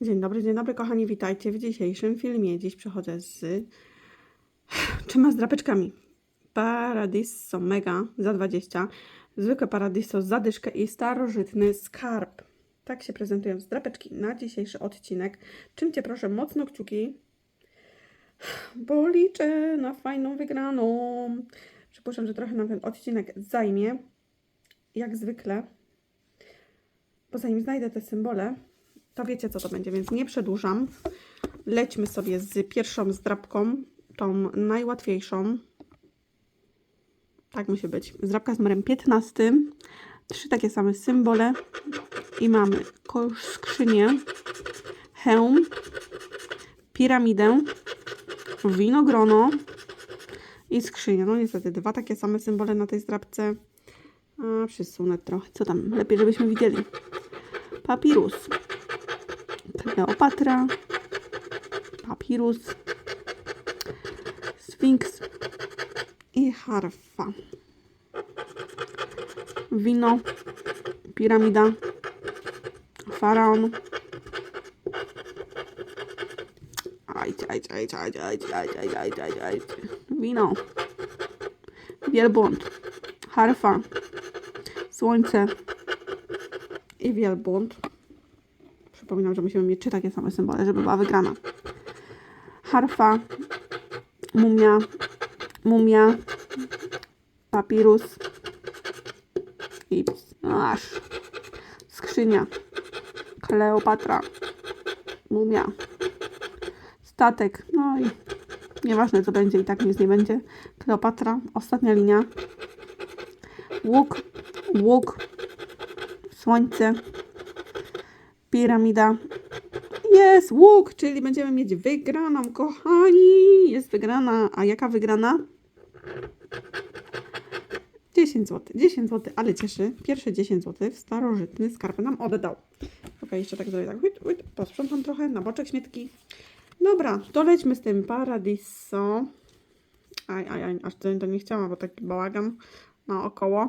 Dzień dobry, dzień dobry kochani, witajcie w dzisiejszym filmie. Dziś przychodzę z trzema zdrapeczkami. Paradiso Mega za 20, zwykłe Paradiso za dyszkę i starożytny skarb. Tak się prezentują zdrapeczki na dzisiejszy odcinek. Czymcie proszę mocno kciuki, bo liczę na fajną wygraną. Przypuszczam, że trochę nam ten odcinek zajmie, jak zwykle. Bo zanim znajdę te symbole, to wiecie co to będzie, więc nie przedłużam. Lećmy sobie z pierwszą zdrabką, tą najłatwiejszą. Tak musi być. Zdrabka z numerem 15. Trzy takie same symbole. I mamy skrzynię, hełm, piramidę, winogrono i skrzynię. No niestety dwa takie same symbole na tej zdrabce. A, przysunę trochę. Co tam? Lepiej, żebyśmy widzieli. Papirus. Kleopatra, papirus, sfinks i harfa. Wino, piramida, faraon. Ajcie, ajcie, ajcie. Wino, wielbłąd, harfa, słońce i wielbłąd. Przypominam, że musimy mieć trzy takie same symbole, żeby była wygrana. Harfa, mumia, mumia, papirus i aż skrzynia, Kleopatra, mumia, statek, no i nieważne co będzie i tak nic nie będzie. Kleopatra, ostatnia linia, łuk, łuk, słońce, piramida. Jest łuk, czyli będziemy mieć wygraną, kochani. Jest wygrana. A jaka wygrana? 10 zł. 10 zł, ale cieszy. Pierwsze 10 zł starożytny skarb nam oddał. Ok, jeszcze tak zrobię tak. Łyt, łyt, posprzątam trochę na boczek śmietki. Dobra, to lećmy z tym Paradiso. Aj, aj, aj, aż to nie chciałam, bo taki bałagan naokoło.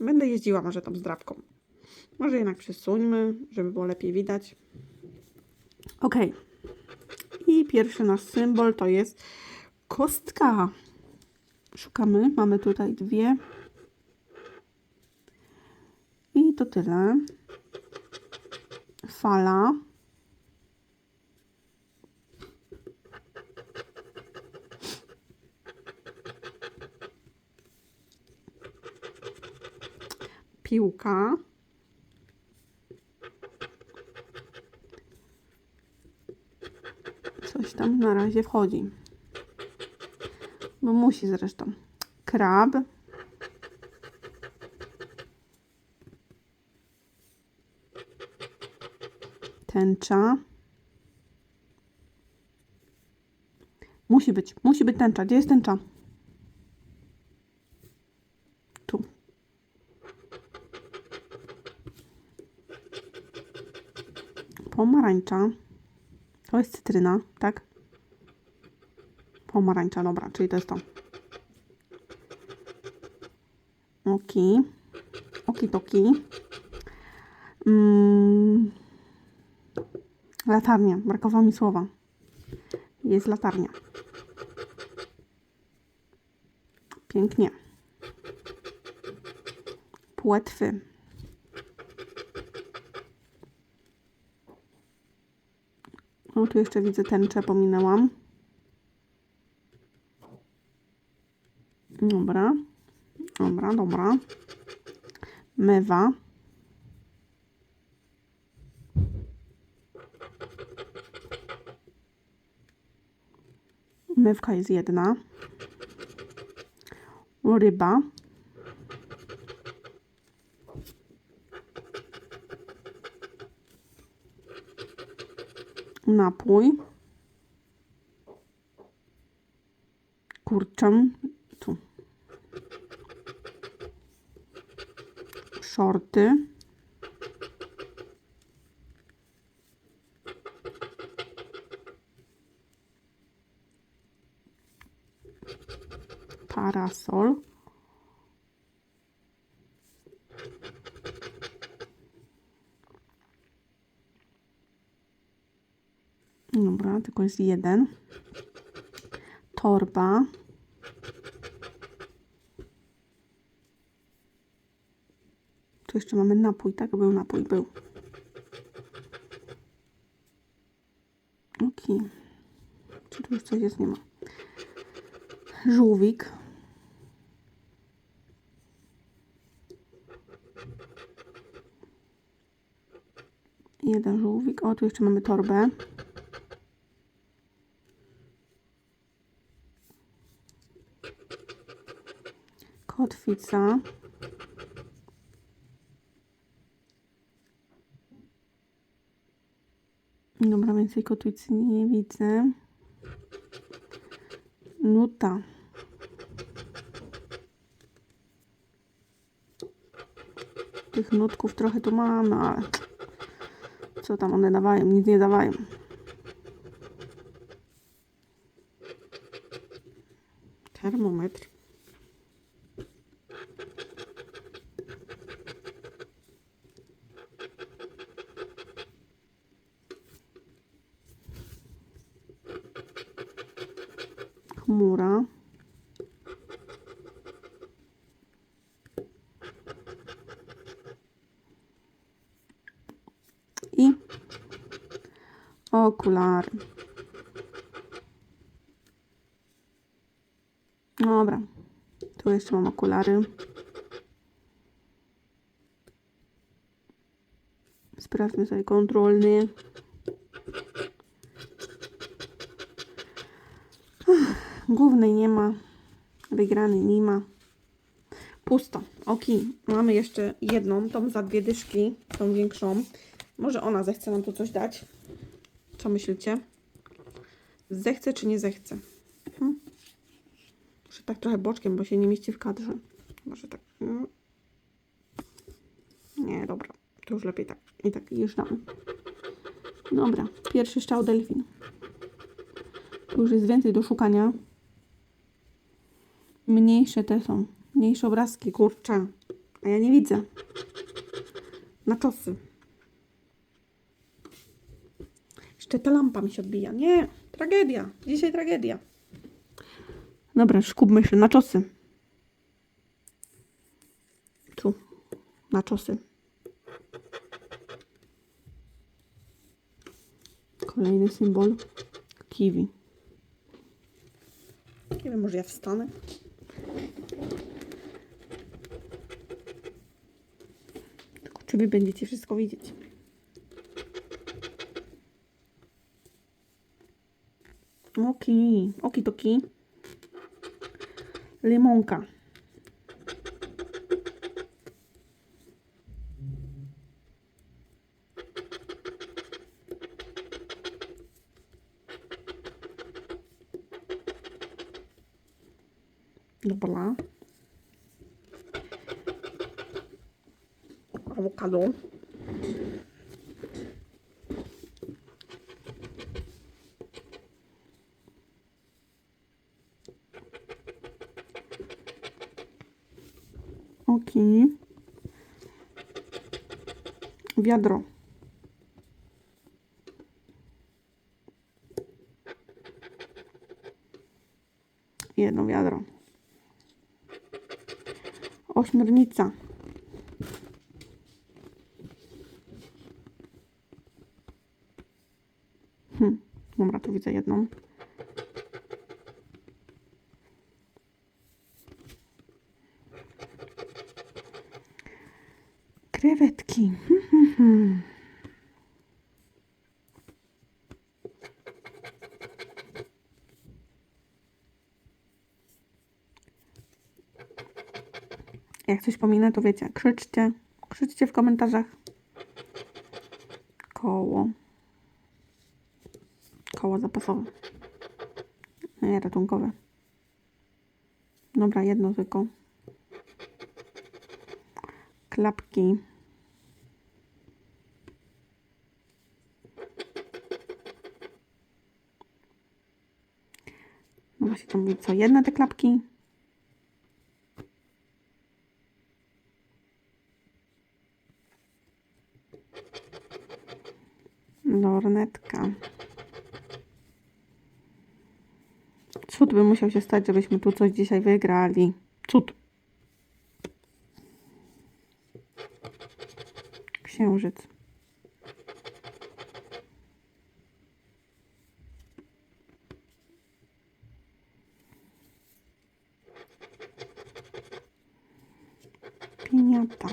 Będę jeździła może tą zdrabką. Może jednak przesuńmy, żeby było lepiej widać. Ok. I pierwszy nasz symbol to jest kostka. Szukamy. Mamy tutaj dwie. I to tyle. Fala. Piłka. Coś tam na razie wchodzi. No musi zresztą. Krab. Tęcza. Musi być, musi być tęcza. Gdzie jest tęcza? Tu. Pomarańcza. To jest cytryna, tak? Pomarańcza, dobra, czyli to jest to. Oki. Oki toki. Mm. Latarnia, brakowało mi słowa. Jest latarnia. Pięknie. Płetwy. O, tu jeszcze widzę tęczę, pominęłam. Dobra. Dobra, dobra. Mewa. Mewka jest jedna. Ryba. napój. Kurczę. shorty. Parasol. Dobra, tylko jest jeden. Torba. Jeszcze mamy napój, tak? Był napój, był. Okej. Czy tu już coś jest? Nie ma. Żółwik. Jeden żółwik. O, tu jeszcze mamy torbę. Kotwica. Dobra, więcej kotwicy nie widzę. Nuta. Tych nutków trochę tu mamy, ale co tam one dawają? Nic nie dawają. Termometr. Chmura. I okulary. Dobra. Tu jeszcze mam okulary. Sprawdźmy sobie kontrolny. Głównej nie ma. Wygranej nie ma. Pusto. Ok. Mamy jeszcze jedną, tą za dwie dyszki, tą większą. Może ona zechce nam tu coś dać. Co myślicie? Zechce czy nie zechce? Hmm? Może tak trochę boczkiem, bo się nie mieści w kadrze. Może tak. mm. Nie, dobra. To już lepiej tak. I tak już dam. Dobra. Pierwszy szczał delfin. Tu już jest więcej do szukania. Mniejsze te są. Mniejsze obrazki, kurczę. A ja nie widzę. Na czosy. Jeszcze ta lampa mi się odbija. Nie, tragedia. Dzisiaj tragedia. Dobra, skupmy się na czosy. Tu, na czosy. Kolejny symbol. Kiwi. Nie wiem, może ja wstanę. Tylko czy wy będziecie wszystko widzieć? Oki, oki toki. Limonka. Dobra. Awokado. Ok. Wiadro. Jedno wiadro. Ośmiornica. Dobra, tu widzę jedną. Krewetki. Jak coś pominę, to wiecie, krzyczcie. Krzyczcie w komentarzach. Koło. Koło zapasowe. Nie, ratunkowe. Dobra, jedno tylko. Klapki. No właśnie, to mówię co? Jedne te klapki? Lornetka. Cud by musiał się stać, żebyśmy tu coś dzisiaj wygrali. Cud. Księżyc. Piniata.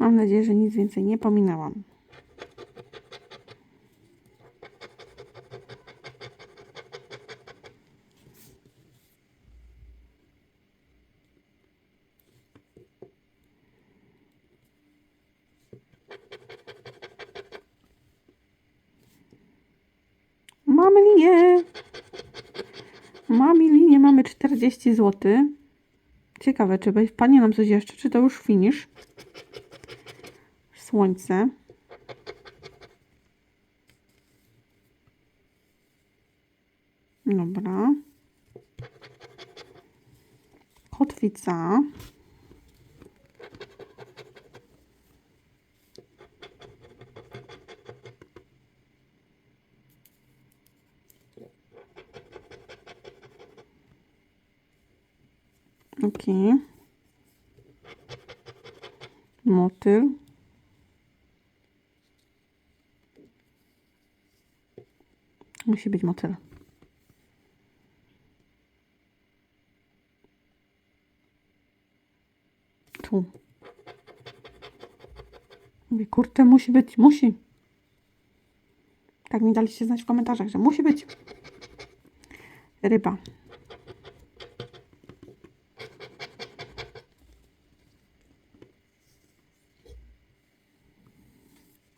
Mam nadzieję, że nic więcej nie pominęłam. Mamy linię. Mamy linię, mamy 40 zł. Ciekawe, czy wpadnie nam coś jeszcze, czy to już finish. Słońce. Dobra. Kotwica. Ok. Motyl. Musi być motyl. Tu. Mówię, kurczę, musi być, musi. Tak mi daliście znać w komentarzach, że musi być. Ryba.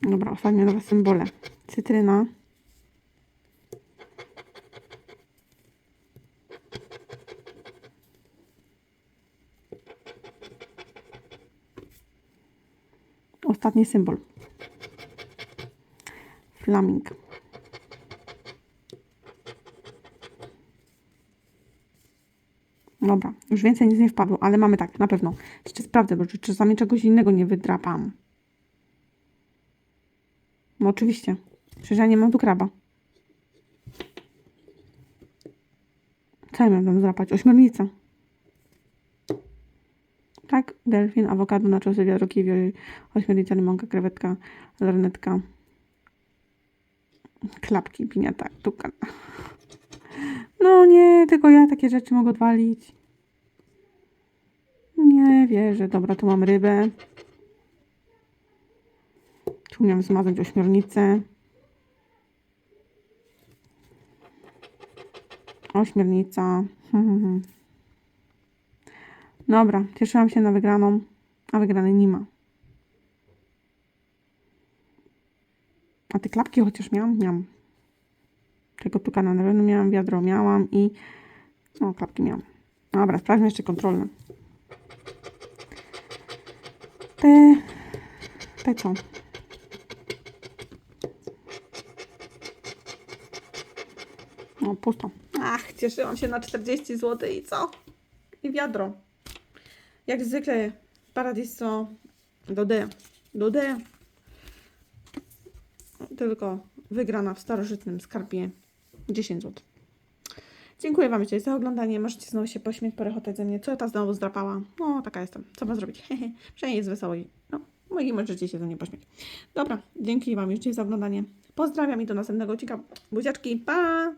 Dobra, ostatnie nowe symbole. Cytryna. Ostatni symbol. Flaming. Dobra, już więcej nic nie wpadło, ale mamy tak, na pewno. Jeszcze sprawdzę, bo czasami czegoś innego nie wydrapam. No oczywiście. Przecież ja nie mam tu kraba. Co ja miałam tam zdrapać? Ośmiornica. Tak, delfin, awokado, naczosy, wiadro, kiwi, ośmiornica, limonka, krewetka, lornetka, klapki, piniata, tukan. No nie, tylko ja takie rzeczy mogę odwalić. Nie wierzę. Dobra, tu mam rybę. Tu miałam zmazać ośmiornicę. Ośmiornica. Dobra, cieszyłam się na wygraną, a wygranej nie ma. A te klapki chociaż miałam? Miałam. Tego tukana na pewno miałam, wiadro miałam i no, klapki miałam. Dobra, sprawdźmy jeszcze kontrolne. Te, te co? No, pusto. Ach, cieszyłam się na 40 zł i co? I wiadro. Jak zwykle Paradiso do D. Do D. Tylko wygrana w starożytnym skarbie 10 zł. Dziękuję Wam dzisiaj za oglądanie. Możecie znowu się pośmiać, porechotać ze mnie. Co ta znowu zdrapała? No, taka jestem. Co mam zrobić? Przynajmniej jest wesoło i no, i możecie się ze mnie pośmiać. Dobra, dzięki Wam już dzisiaj za oglądanie. Pozdrawiam i do następnego odcinka. Buziaczki, pa!